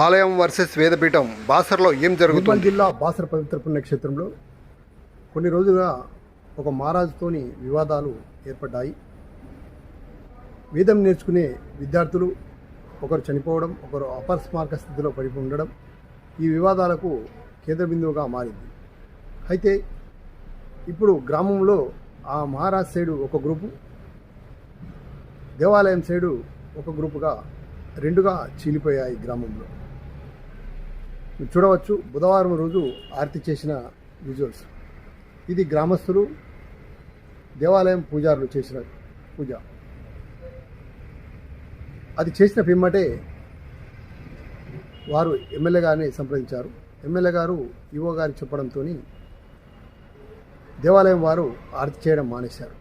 ఆలయం వర్సెస్ వేదపీఠం బాసర్లో ఏం నిర్మల్ జరుగుతుంది జిల్లా బాసర్ పవిత్ర పుణ్యక్షేత్రంలో కొన్ని రోజులుగా ఒక మహారాజుతోని వివాదాలు ఏర్పడ్డాయి. వేదం నేర్చుకునే విద్యార్థులు ఒకరు చనిపోవడం ఒకరు అపస్మారక స్థితిలో పడి ఉండడం ఈ వివాదాలకు కేంద్ర బిందువుగా మారింది. అయితే ఇప్పుడు గ్రామంలో ఆ మహారాజ్ సైడు ఒక గ్రూపు దేవాలయం సైడు ఒక గ్రూపుగా రెండుగా చీలిపోయాయి గ్రామంలో. మీరు చూడవచ్చు బుధవారం రోజు ఆర్తి చేసిన విజువల్స్ ఇది గ్రామస్తులు దేవాలయం పూజారులు చేసిన పూజ. అది చేసిన పిమ్మటే వారు ఎమ్మెల్యే గారిని సంప్రదించారు. ఎమ్మెల్యే గారు ఈవో గారికి చెప్పడంతో దేవాలయం వారు ఆర్తి చేయడం మానేశారు.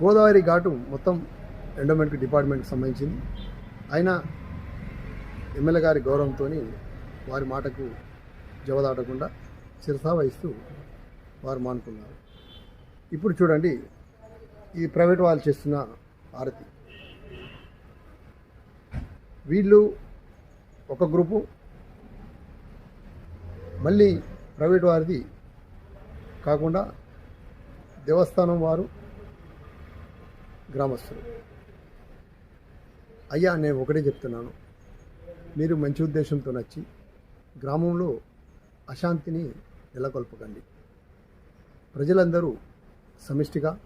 గోదావరి ఘాటు మొత్తం ఎండోమెంట్ డిపార్ట్మెంట్కి సంబంధించింది. అయినా ఎమ్మెల్యే గారి గౌరవంతో వారి మాటకు జవదాటకుండా శిరసా వహిస్తూ వారు మానుకున్నారు. ఇప్పుడు చూడండి ఈ ప్రైవేట్ వాళ్ళు చేస్తున్న ఆరతి. వీళ్ళు ఒక గ్రూపు మళ్ళీ ప్రైవేట్ వారిది కాకుండా దేవస్థానం వారు గ్రామస్తులు. అయ్యా నేను ఒకటే చెప్తున్నాను. మీరు మంచి ఉద్దేశంతో నచ్చి గ్రామంలో అశాంతిని నెలకొల్పకండి. ప్రజలందరూ సమిష్టిగా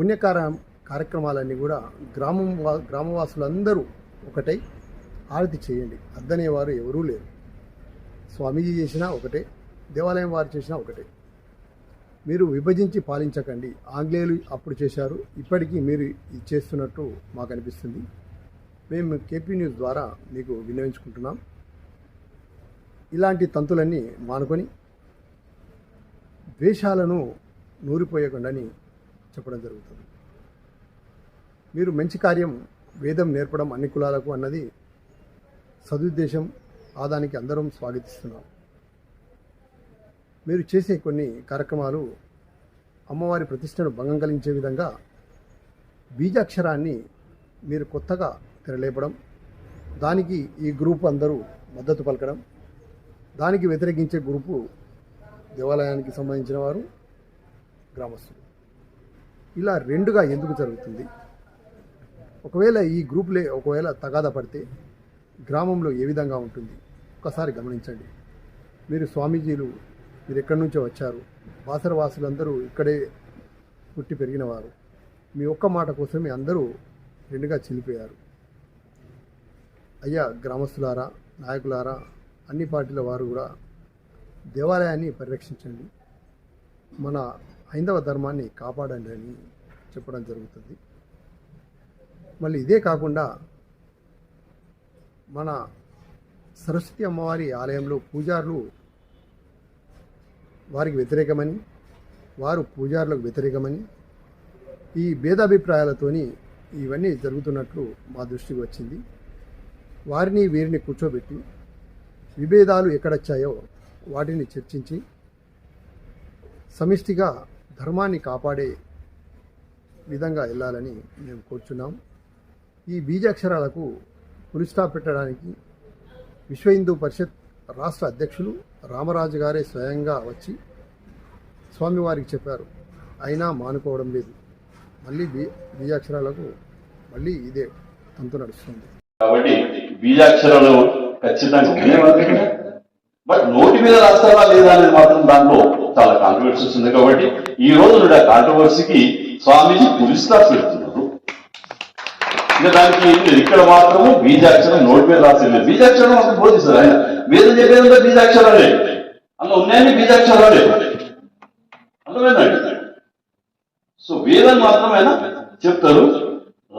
పుణ్యకార కార్యక్రమాలన్నీ కూడా గ్రామం వా- గ్రామవాసులందరూ ఒకటై ఆరతి చేయండి. అద్దనేవారు ఎవరూ లేరు. స్వామీజీ చేసినా ఒకటే దేవాలయం వారు చేసినా ఒకటే. మీరు విభజించి పాలించకండి. ఆంగ్లేయులు అప్పుడు చేశారు. ఇప్పటికీ మీరు ఇది చేస్తున్నట్టు మాకు అనిపిస్తుంది మేము కేపీ న్యూస్ ద్వారా మీకు వినియోగించుకుంటున్నాం ఇలాంటి తంతులన్నీ మానుకొని ద్వేషాలను నూరిపోయకుండాని చెప్పడం జరుగుతుంది. మీరు మంచి కార్యం వేదం నేర్పడం అన్ని కులాలకు అన్నది సదుద్దేశం. ఆదానికి అందరం స్వాగతిస్తున్నాం. మీరు చేసే కొన్ని కార్యక్రమాలు అమ్మవారి ప్రతిష్టను భంగం కలిగించే విధంగా బీజాక్షరాన్ని మీరు కొత్తగా తెరలేపడం దానికి ఈ గ్రూప్ అందరూ మద్దతు పలకడం దానికి వ్యతిరేకించే గ్రూపు దేవాలయానికి సంబంధించిన వారు గ్రామస్తులు. ఇలా రెండుగా ఎందుకు జరుగుతుంది? ఒకవేళ ఈ గ్రూపులే ఒకవేళ తగాదా పడితే గ్రామంలో ఏ విధంగా ఉంటుంది? ఒకసారి గమనించండి. మీరు స్వామీజీలు మీరు ఎక్కడి నుంచో వచ్చారు వాసరవాసులందరూ ఇక్కడే పుట్టి పెరిగినవారు మీ ఒక్క మాట కోసమే అందరూ రెండుగా చిల్లిపోయారు అయ్యా గ్రామస్తులారా నాయకులారా అన్ని పార్టీల వారు కూడా దేవాలయాన్ని పరిరక్షించండి. మన హైందవ ధర్మాన్ని కాపాడండి అని చెప్పడం జరుగుతుంది. మళ్ళీ ఇదే కాకుండా మన సరస్వతి అమ్మవారి ఆలయంలో పూజారులు వారికి వ్యతిరేకమని వారు పూజారులకు వ్యతిరేకమని ఈ భేదాభిప్రాయాలతోని ఇవన్నీ జరుగుతున్నట్లు మా దృష్టికి వచ్చింది. వారిని వీరిని కూర్చోబెట్టి విభేదాలు ఎక్కడొచ్చాయో వాటిని చర్చించి సమిష్టిగా ధర్మాన్ని కాపాడే విధంగా వెళ్ళాలని మేము కోరుచున్నాం. ఈ బీజాక్షరాలకు పులిస్టాప్ పెట్టడానికి విశ్వ హిందూ పరిషత్ రాష్ట్ర అధ్యక్షులు రామరాజు గారే స్వయంగా వచ్చి స్వామివారికి చెప్పారు. అయినా మానుకోవడం లేదు. మళ్ళీ బీ బీజాక్షరాలకు మళ్ళీ ఇదే తంతు నడుస్తుంది. కాబట్టి బీజాక్షరాలు ఖచ్చితంగా బట్ నోటి మీద రాస్తారా లేదా అనేది మాత్రం దాంట్లో చాలా కాంట్రవర్సీస్ ఉంది కాబట్టి ఈ రోజు నుండి ఆ కాంట్రవర్సీకి స్వామీజీ పులిస్తా పెడుతున్నారు. ఇంకా దానికి ఇక్కడ మాత్రము బీజాక్షరం నోటి మీద రాసింది బీజాక్షరం అసలు బోధిస్తారు ఆయన. వేదం చెప్పేదంతా బీజాక్షరాలే. అందులో ఉన్నాయని బీజాక్షరాలే. అర్థమైందండి సో వేదం మాత్రం చెప్తారు.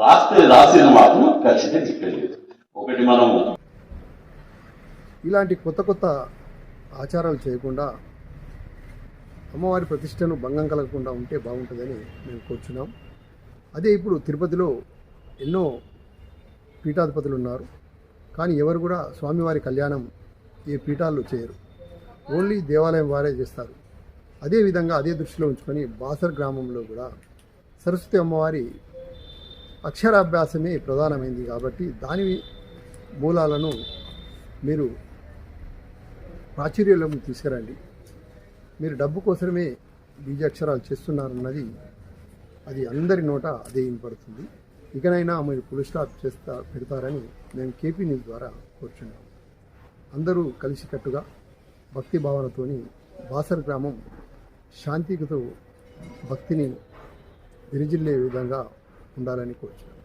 రాస్తే రాసేది మాత్రం ఖచ్చితంగా చెప్పలేదు ఒకటి మనము ఇలాంటి కొత్త కొత్త ఆచారాలు చేయకుండా అమ్మవారి ప్రతిష్టను భంగం కలగకుండా ఉంటే బాగుంటుందని మేము కూర్చున్నాం. అదే ఇప్పుడు తిరుపతిలో ఎన్నో పీఠాధిపతులు ఉన్నారు. కానీ ఎవరు కూడా స్వామివారి కళ్యాణం ఏ పీఠాల్లో చేయరు. ఓన్లీ దేవాలయం వారే చేస్తారు. అదే విధంగా అదే దృష్టిలో ఉంచుకొని బాసర్ గ్రామంలో కూడా సరస్వతి అమ్మవారి అక్షరాభ్యాసమే ప్రధానమైంది కాబట్టి దాని మూలాలను మీరు ప్రాచుర్యంలోకి తీసుకురండి. మీరు డబ్బు కోసమే బీజాక్షరాలు చేస్తున్నారన్నది అది అందరి నోట అదే వినపడుతుంది ఇకనైనా మీరు ఫుల్ స్టాప్ చేస్తా పెడతారని మేము కేపీ న్యూస్ ద్వారా కోరుచున్నాం అందరూ కలిసికట్టుగా భక్తి భావనతోని బాసర్ గ్రామం శాంతికతో భక్తిని విరిజిల్లే విధంగా ఉండాలని కోరుచున్నాం